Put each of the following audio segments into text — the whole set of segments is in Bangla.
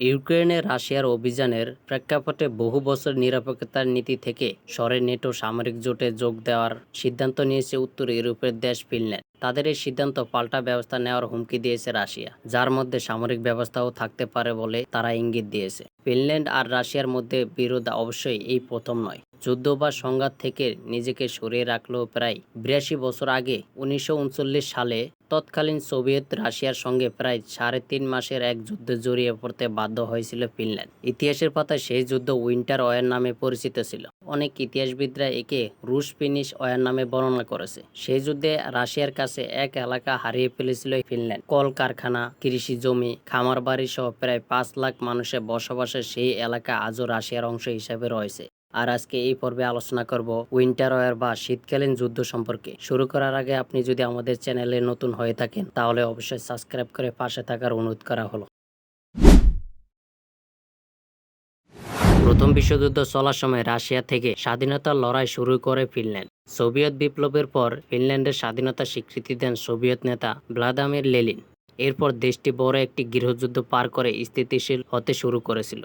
ইউক্রেনে রাশিয়ার অভিযানের প্রেক্ষাপটে বহু বছর নিরপেক্ষতার নীতি থেকে সরে নেটো সামরিক জোটে যোগ দেওয়ার সিদ্ধান্ত নিয়েছে উত্তর ইউরোপের দেশ ফিনল্যান্ড। তাদের এই সিদ্ধান্ত পাল্টা ব্যবস্থা নেওয়ার হুমকি দিয়েছে রাশিয়া, যার মধ্যে সামরিক ব্যবস্থাও থাকতে পারে বলে তারা ইঙ্গিত দিয়েছে। ফিনল্যান্ড আর রাশিয়ার মধ্যে বিরোধ অবশ্যই এই প্রথম নয়। যুদ্ধ বা সংঘাত থেকে নিজেকে সরিয়ে রাখলেও প্রায় বিরাশি বছর আগে উনিশশো উনচল্লিশ সালে তৎকালীন সোভিয়েত রাশিয়ার সঙ্গে প্রায় সাড়ে তিন মাসের এক যুদ্ধে জড়িয়ে পড়তে বাধ্য হয়েছিল ফিনল্যান্ড। ইতিহাসের পাতায় সেই যুদ্ধ উইন্টার ওয়ার নামে পরিচিত ছিল। অনেক ইতিহাসবিদরা একে রুশ ফিনিশ ওয়ার নামে বর্ণনা করেছে। সেই যুদ্ধে রাশিয়ার কাছে এক এলাকা হারিয়ে ফেলেছিল ফিনল্যান্ড। কল কারখানা কৃষি জমি খামার বাড়ি সহ প্রায় পাঁচ লাখ মানুষের বসবাসের সেই এলাকা আজও রাশিয়ার অংশ হিসেবে রয়েছে। আর আজকে এই পর্বে আলোচনা করব উইন্টার ওয়ার বা শীতকালীন যুদ্ধ সম্পর্কে। শুরু করার আগে আপনি যদি আমাদের চ্যানেলে নতুন হয়ে থাকেন, তাহলে অবশ্যই সাবস্ক্রাইব করে পাশে থাকার অনুরোধ করা হলো। প্রথম বিশ্বযুদ্ধ চলার সময় রাশিয়া থেকে স্বাধীনতার লড়াই শুরু করে ফিনল্যান্ড। সোভিয়েত বিপ্লবের পর ফিনল্যান্ডের স্বাধীনতা স্বীকৃতি দেন সোভিয়েত নেতা ভ্লাদামির লেলিন এরপর দেশটি বড় একটি গৃহযুদ্ধ পার করে স্থিতিশীল হতে শুরু করেছিল।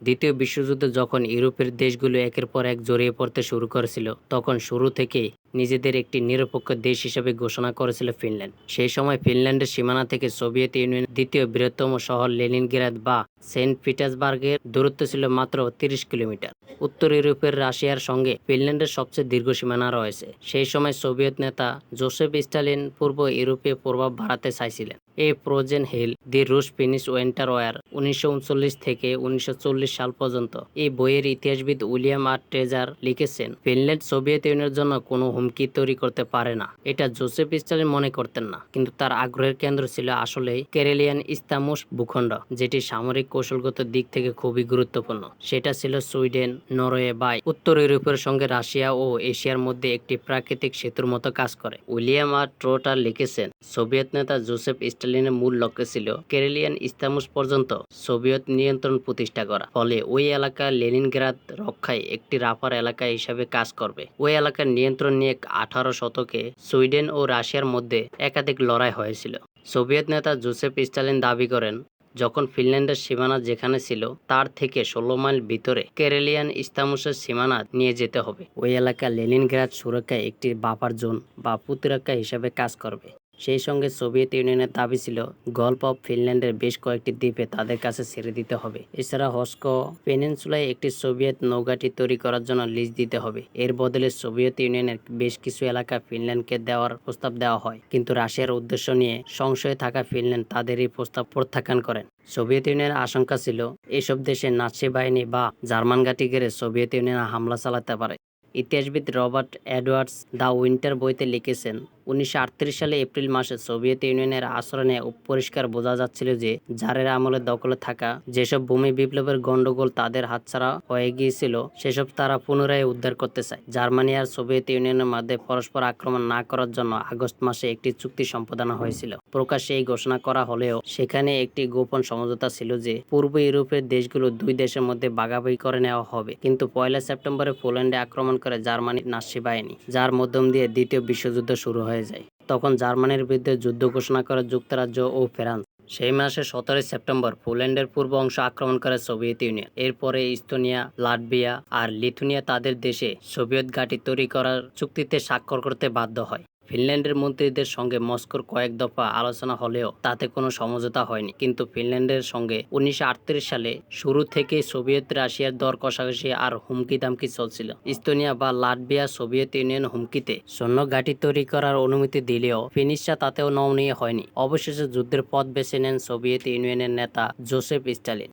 দ্বিতীয় বিশ্বযুদ্ধে যখন ইউরোপের দেশগুলো একের পর এক জড়িয়ে পড়তে শুরু করেছিল, তখন শুরু থেকেই নিজেদের একটি নিরপেক্ষ দেশ হিসেবে ঘোষণা করেছিল ফিনল্যান্ড। সেই সময় ফিনল্যান্ডের সীমানা থেকে সোভিয়েত ইউনিয়নের দ্বিতীয় বৃহত্তম শহর লেনিনগ্রাদ বা সেন্ট পিটার্সবার্গের দূরত্ব ছিল মাত্র তিরিশ কিলোমিটার। উত্তর ইউরোপের রাশিয়ার সঙ্গে ফিনল্যান্ডের সবচেয়ে দীর্ঘ সীমানা রয়েছে। সেই সময় সোভিয়েত নেতা জোসেফ স্টালিন পূর্ব ইউরোপে প্রভাব বাড়াতে চাইছিলেন। এ প্রোজেন হিল, দি রুশ ফিনিশ ওয়েন্টার ওয়ার, উনিশশো উনচল্লিশ থেকে উনিশশো চল্লিশ সাল পর্যন্ত। এই বইয়ের ইতিহাসবিদ উইলিয়াম আর ট্রেজার লিখেছেন, ফিনল্যান্ড সোভিয়েত ইউনিয়নের জন্য কোনো হুমকি তৈরি করতে পারে না। এটা জোসেফ স্টালিন মনে করতেন না, কিন্তু তার আগ্রহের কেন্দ্র ছিল আসলে কেরেলিয়ান ইস্তামুস ভূখণ্ড, যেটি সামরিক কৌশলগত দিক থেকে খুবই গুরুত্বপূর্ণ। সেটা ছিল সুইডেন, নরওয়ে বা উত্তর ইউরোপের সঙ্গে রাশিয়া ও এশিয়ার মধ্যে একটি প্রাকৃতিক সেতুর মতো কাজ করে। উইলিয়াম আর ট্রোটার লিখেছেন, সোভিয়েত নেতা জোসেফ স্টালিনের মূল লক্ষ্য ছিল কেরেলিয়ান ইস্তামুস পর্যন্ত সোভিয়েত নিয়ন্ত্রণ প্রতিষ্ঠা করা। ফলে ওই এলাকা লেনিনগ্রাদ রক্ষায় একটি রাফার এলাকা হিসাবে কাজ করবে। ওই এলাকার নিয়ন্ত্রণ নিয়ে আঠারো শতকে সুইডেন ও রাশিয়ার মধ্যে একাধিক লড়াই হয়েছিল। সোভিয়েত নেতা জোসেফ স্টালিন দাবি করেন, যখন ফিনল্যান্ডের সীমানা যেখানে ছিল, তার থেকে ষোলো মাইল ভিতরে কেরেলিয়ান ইস্তামুসের সীমানা নিয়ে যেতে হবে। ওই এলাকা লেনিনগ্রাদ সুরক্ষায় একটি বাফার জোন বা প্রতিরক্ষা হিসাবে কাজ করবে। সেই সঙ্গে সোভিয়েত ইউনিয়নের দাবি ছিল গল্প অফ ফিনল্যান্ডের বেশ কয়েকটি দ্বীপে তাদের কাছে ছেড়ে দিতে হবে। এছাড়া হস্কো পেনিনসুলায় একটি সোভিয়েত নৌঘাটি তৈরি করার জন্য লিজ দিতে হবে। এর বদলে সোভিয়েত ইউনিয়নের বেশ কিছু এলাকা ফিনল্যান্ডকে দেওয়ার প্রস্তাব দেওয়া হয়। কিন্তু রাশিয়ার উদ্দেশ্য নিয়ে সংশয়ে থাকা ফিনল্যান্ড তাদের এই প্রস্তাব প্রত্যাখ্যান করেন। সোভিয়েত ইউনিয়নের আশঙ্কা ছিল, এসব দেশে নাৎসি বাহিনী বা জার্মান ঘাঁটি ঘিরে সোভিয়েত ইউনিয়নে হামলা চালাতে পারে। ইতিহাসবিদ রবার্ট এডওয়ার্ডস দ্য উইন্টার বইতে লিখেছেন উনিশশো সালে এপ্রিল মাসে সোভিয়েত ইউনিয়নের আচরণে পরিষ্কার বোঝা যাচ্ছিল যে জারের আমলে দখলে থাকা যেসব ভূমি বিপ্লবের গন্ডগোল তাদের হাতছাড়া হয়ে গিয়েছিল, সেসব তারা পুনরায় উদ্ধার করতে চায়। জার্মানি আর সোভিয়েত ইউনিয়নের মধ্যে পরস্পর আক্রমণ না করার জন্য আগস্ট মাসে একটি চুক্তি সম্পাদন হয়েছিল। প্রকাশ্যে এই ঘোষণা করা হলেও সেখানে একটি গোপন সমঝোতা ছিল যে পূর্ব ইউরোপের দেশগুলো দুই দেশের মধ্যে ভাগাভাগি করে নেওয়া হবে। কিন্তু পয়লা সেপ্টেম্বরে পোল্যান্ডে আক্রমণ করে জার্মানির নাসি বাহিনী যার মাধ্যম দিয়ে দ্বিতীয় বিশ্বযুদ্ধ শুরু হয়ে যায়। তখন জার্মানির বিরুদ্ধে যুদ্ধ ঘোষণা করে যুক্তরাজ্য ও ফ্রান্স। সেই মাসে সতেরোই সেপ্টেম্বর পোল্যান্ডের পূর্ব অংশ আক্রমণ করে সোভিয়েত ইউনিয়ন। এরপরে ইস্তোনিয়া, লাটভিয়া আর লিথুনিয়া তাদের দেশে সোভিয়েত ঘাঁটি তৈরি করার চুক্তিতে স্বাক্ষর করতে বাধ্য হয়। ফিনল্যান্ডের মন্ত্রীদের সঙ্গে মস্কোর কয়েক দফা আলোচনা হলেও তাতে কোনো সমঝোতা হয়নি। কিন্তু ফিনল্যান্ডের সঙ্গে উনিশশো আটত্রিশ সালে শুরু থেকে সোভিয়েত রাশিয়ার দর কষাকষি আর হুমকি দামকি চলছিল। ইস্তোনিয়া বা লাটভিয়া সোভিয়েত ইউনিয়ন হুমকিতে সৈন্য ঘাঁটি তৈরি করার অনুমতি দিলেও ফিনিশরা তাতেও নমনীয় হয়নি। অবশেষে যুদ্ধের পথ বেছে নেন সোভিয়েত ইউনিয়নের নেতা জোসেফ স্টালিন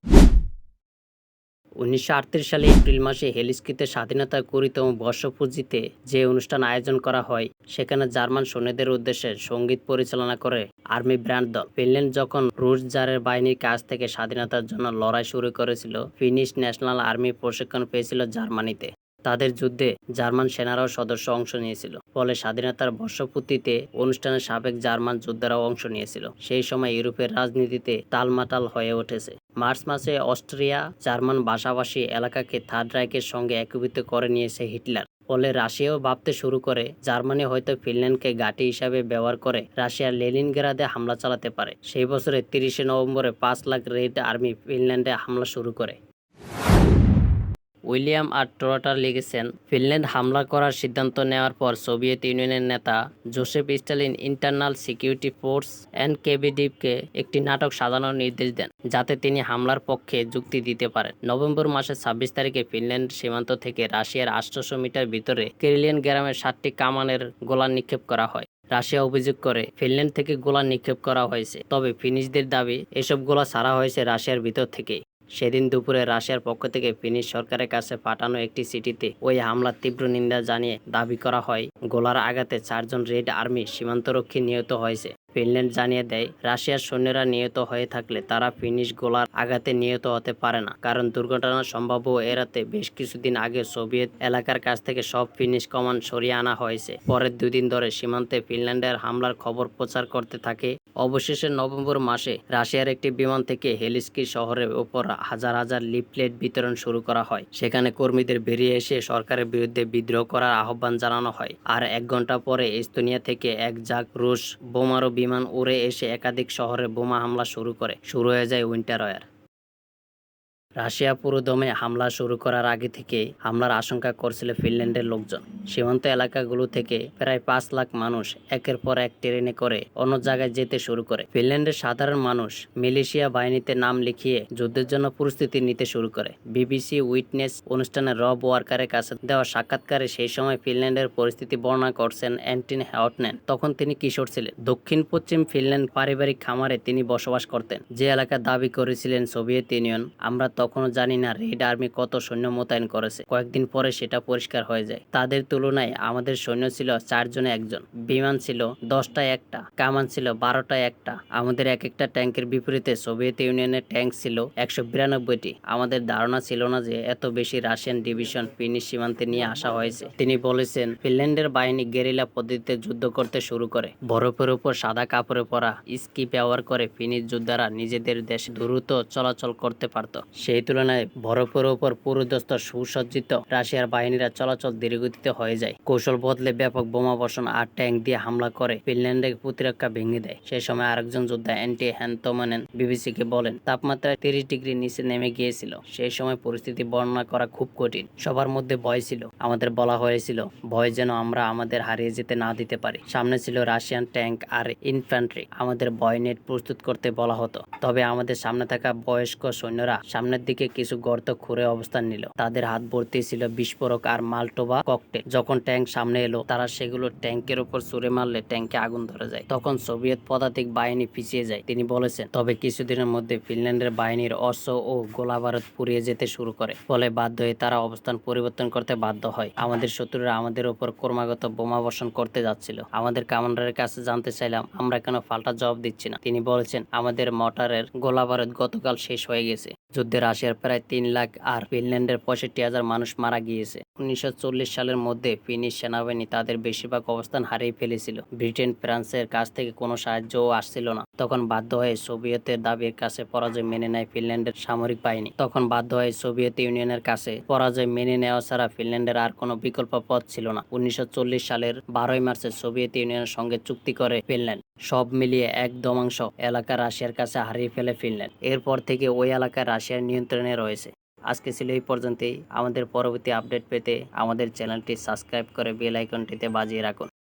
উনিশশো সালে এপ্রিল মাসে হেলিস্কিতে স্বাধীনতার কুড়িতম বর্ষপূর্তিতে যে অনুষ্ঠান আয়োজন করা হয়, সেখানে জার্মান সৈন্যদের উদ্দেশ্যে সংগীত পরিচালনা করে আর্মি ব্র্যান্ড দল। ফিনল্যান্ড যখন রুশ জারের বাহিনীর কাছ থেকে স্বাধীনতার জন্য লড়াই শুরু করেছিল, ফিনিশ ন্যাশনাল আর্মি প্রশিক্ষণ পেয়েছিল জার্মানিতে। তাদের যুদ্ধে জার্মান সেনারাও সদস্য অংশ নিয়েছিল। ফলে স্বাধীনতার বর্ষপূর্তিতে অনুষ্ঠানে সাবেক জার্মান যোদ্ধারাও অংশ নিয়েছিল। সেই সময় ইউরোপের রাজনীতিতে তালমাটাল হয়ে উঠেছে। মার্চ মাসে অস্ট্রিয়া জার্মান ভাষাভাষী এলাকাকে থার্ড রাইকের সঙ্গে একীভূত করে নিয়েছে হিটলার। ফলে রাশিয়াও ভাবতে শুরু করে, জার্মানি হয়তো ফিনল্যান্ডকে ঘাঁটি হিসাবে ব্যবহার করে রাশিয়ার লেলিনগ্রাদে হামলা চালাতে পারে। সেই বছরের তিরিশে নভেম্বরে পাঁচ লাখ রেড আর্মি ফিনল্যান্ডে হামলা শুরু করে। উইলিয়াম আর ট্রটার লিখেছেন, ফিনল্যান্ড হামলা করার সিদ্ধান্ত নেওয়ার পর সোভিয়েত ইউনিয়নের নেতা Joseph Stalin internal security force and কেবিডিপকে একটি নাটক সাজানোর নির্দেশ দেন, যাতে তিনি হামলার পক্ষে যুক্তি দিতে পারেন। নভেম্বর মাসের ছাব্বিশ তারিখে ফিনল্যান্ড সীমান্ত থেকে রাশিয়ার আটশোশো মিটার ভিতরে কেরিলিয়ান গ্রামের সাতটি কামানের গোলা নিক্ষেপ করা হয়। রাশিয়া অভিযোগ করে, ফিনল্যান্ড থেকে গোলা নিক্ষেপ করা হয়েছে, তবে ফিনিশদের দাবি, এসব গোলা ছাড়া হয়েছে রাশিয়ার ভিতর থেকেই। সেদিন দুপুরে রাশিয়ার পক্ষ থেকে ফিনিশ সরকারের কাছে পাঠানো একটি সিটিতে ওই হামলার তীব্র নিন্দা জানিয়ে দাবি করা হয়। গোলার আঘাতে চারজন রেড আর্মি সীমান্তরক্ষী নিহত হয়েছে। ফিনল্যান্ড জানিয়ে দেয়, রাশিয়ার সৈন্যরা নিহত হয়ে থাকলে তারা ফিনিশ গোলার আঘাতে নিহত হতে পারে না। কারণ দুর্ঘটনা সম্ভাব্য এড়াতে বেশ কিছুদিন আগে সোভিয়েত এলাকার কাছ থেকে সব ফিনিশ কমান্ড সরিয়ে আনা হয়েছে। পরের দুদিন ধরে সীমান্তে ফিনল্যান্ডের হামলার খবর প্রচার করতে থাকে। অবশেষে নভেম্বর মাসে রাশিয়ার একটি বিমান থেকে হেলিস্কি শহরের উপর হাজার হাজার লিফলেট বিতরণ শুরু করা হয়। সেখানে কর্মীদের বেরিয়ে এসে সরকারের বিরুদ্ধে বিদ্রোহ করার আহ্বান জানানো হয়। আর এক ঘণ্টা পরে এস্তোনিয়া থেকে এক জাক রুশ বোমারো বিমান উড়ে এসে একাধিক শহরে বোমা হামলা শুরু করে শুরু হয়ে যায় উইন্টার ওয়ার। রাশিয়া পুরোদমে হামলা শুরু করার আগে থেকে হামলার আশঙ্কা করছিল ফিনল্যান্ডের লোকজন। সীমান্ত এলাকাগুলো থেকে প্রায় পাঁচ লাখ মানুষ একের পর এক ট্রেনে করে অন্য জায়গায় যেতে শুরু করে। ফিনল্যান্ডের সাধারণ মানুষ মিলেশিয়া বাহিনীতে নাম লিখিয়ে যুদ্ধের জন্য প্রস্তুতি নিতে শুরু করে। বিবিসি উইটনেস অনুষ্ঠানে রব ওয়ার্কারের কাছে দেওয়া সাক্ষাৎকারে সেই সময় ফিনল্যান্ডের পরিস্থিতি বর্ণনা করছেন অ্যান্টিন হ্যাওটনেন তখন তিনি কিশোর ছিলেন। দক্ষিণ পশ্চিম ফিনল্যান্ড পারিবারিক খামারে তিনি বসবাস করতেন। যে এলাকা দাবি করেছিলেন সোভিয়েত ইউনিয়ন, আমরা তখনও জানি না রেড আর্মি কত সৈন্য মোতায়েন করেছে। কয়েকদিন পরে সেটা পরিষ্কার হয়ে যায়। তাদের তুলনায় আমাদের সৈন্য ছিল চারজনে একজন। বিমান ছিল দশটায় একটা, কামান ছিল বারোটায় একটা। আমাদের এক একটা ট্যাঙ্কের বিপরীতে সোভিয়েত ইউনিয়নের ট্যাঙ্ক ছিল একশো বিরানব্বইটি। আমাদের ধারণা ছিল না যে এত বেশি রাশিয়ান ডিভিশন ফিনিশ সীমান্তে নিয়ে আসা হয়েছে। তিনি বলেছেন, ফিনল্যান্ডের বাহিনী গেরিলা পদ্ধতিতে যুদ্ধ করতে শুরু করে। বরফের উপর সাদা কাপড়ে পরা স্কি ব্যবহার করে ফিনিশ যোদ্ধারা নিজেদের দেশে দ্রুত চলাচল করতে পারত। সেই তুলনায় বরফের উপর পুরোদস্ত সুসজ্জিত রাশিয়ার বাহিনীরা চলাচল ধীরগতিতে হয়ে যায়। কৌশল বদলে ব্যাপক বোমা বর্ষণ আর ট্যাঙ্ক দিয়ে হামলা করে ফিনল্যান্ডের প্রতিরক্ষা ভেঙে দেয়। সেই সময় আরেকজন যোদ্ধা অ্যান্টি হ্যান্তমানেন বিবিসিকে বলেন তাপমাত্রা তিরিশ ডিগ্রি নিচে নেমে গিয়েছিল। সেই সময় পরিস্থিতি বর্ণনা করা খুব কঠিন। সবার মধ্যে ভয় ছিল। আমাদের বলা হয়েছিল, ভয় যেন আমরা আমাদের হারিয়ে যেতে না দিতে পারি। সামনে ছিল রাশিয়ান ট্যাঙ্ক আর ইনফ্যান্ট্রি। আমাদের ভয় নেট প্রস্তুত করতে বলা হতো। তবে আমাদের সামনে থাকা বয়স্ক সৈন্যরা সামনের দিকে কিছু গর্ত খুঁড়ে অবস্থান নিল। তাদের হাত ভর্তি ছিল বিস্ফোরক আর মাল্টোবা ককটেল। যখন ট্যাঙ্ক সামনে এলো, তারা সেগুলো ট্যাঙ্কের উপর ছুড়ে মারলে ট্যাঙ্কে আগুন ধরে যায়। তখন সোভিয়েত পদাতিক বাহিনী পিছিয়ে যায়। তিনি বলেছেন, তবে কিছুদিনের মধ্যে ফিনল্যান্ডের বাহিনীর অস্ত্র ও গোলা বারুদ পুড়িয়ে যেতে শুরু করে। ফলে বাধ্য হয়ে তারা অবস্থান পরিবর্তন করতে বাধ্য হয়। আমাদের শত্রুরা আমাদের উপর ক্রমাগত বোমা বর্ষণ করতে যাচ্ছিল। আমাদের কমান্ডারের কাছে জানতে চাইলাম, আমরা কেন পাল্টা জবাব দিচ্ছি না? তিনি বলেছেন, আমাদের মোটরের গোলা বারুদ গতকাল শেষ হয়ে গেছে। যুদ্ধে রাশিয়ার প্রায় তিন লাখ আর ফিনল্যান্ডের পঁয়ষট্টি হাজার মানুষ মারা গিয়েছে। উনিশশো চল্লিশ সালের মধ্যে ফিনিশ সেনাবাহিনী তাদের বেশিরভাগ অবস্থান হারিয়ে ফেলেছিল। ব্রিটেন, ফ্রান্সের কাছ থেকে কোনো সাহায্যও আসছিল না। তখন বাধ্য হয়ে সোভিয়েতের দাবির কাছে পরাজয় মেনে নেয় ফিনল্যান্ডের সামরিক বাহিনী। তখন বাধ্য হয়ে সোভিয়েত ইউনিয়নের কাছে পরাজয় মেনে নেওয়া ছাড়া ফিনল্যান্ডের আর কোনো বিকল্প পথ ছিল না। উনিশশো চল্লিশ সালের বারোই মার্চে সোভিয়েত ইউনিয়নের সঙ্গে চুক্তি করে ফিনল্যান্ড। সব মিলিয়ে এক দমাংশ এলাকা রাশিয়ার কাছে হারিয়ে ফেলে ফিনল্যান্ড। এরপর থেকে ওই এলাকা রাশিয়ার নিয়ন্ত্রণে রয়েছে। আজকে ছিল এই পর্যন্তই। আমাদের পরবর্তী আপডেট পেতে আমাদের চ্যানেলটি সাবস্ক্রাইব করে বেল আইকনটিতে বাজিয়ে রাখুন।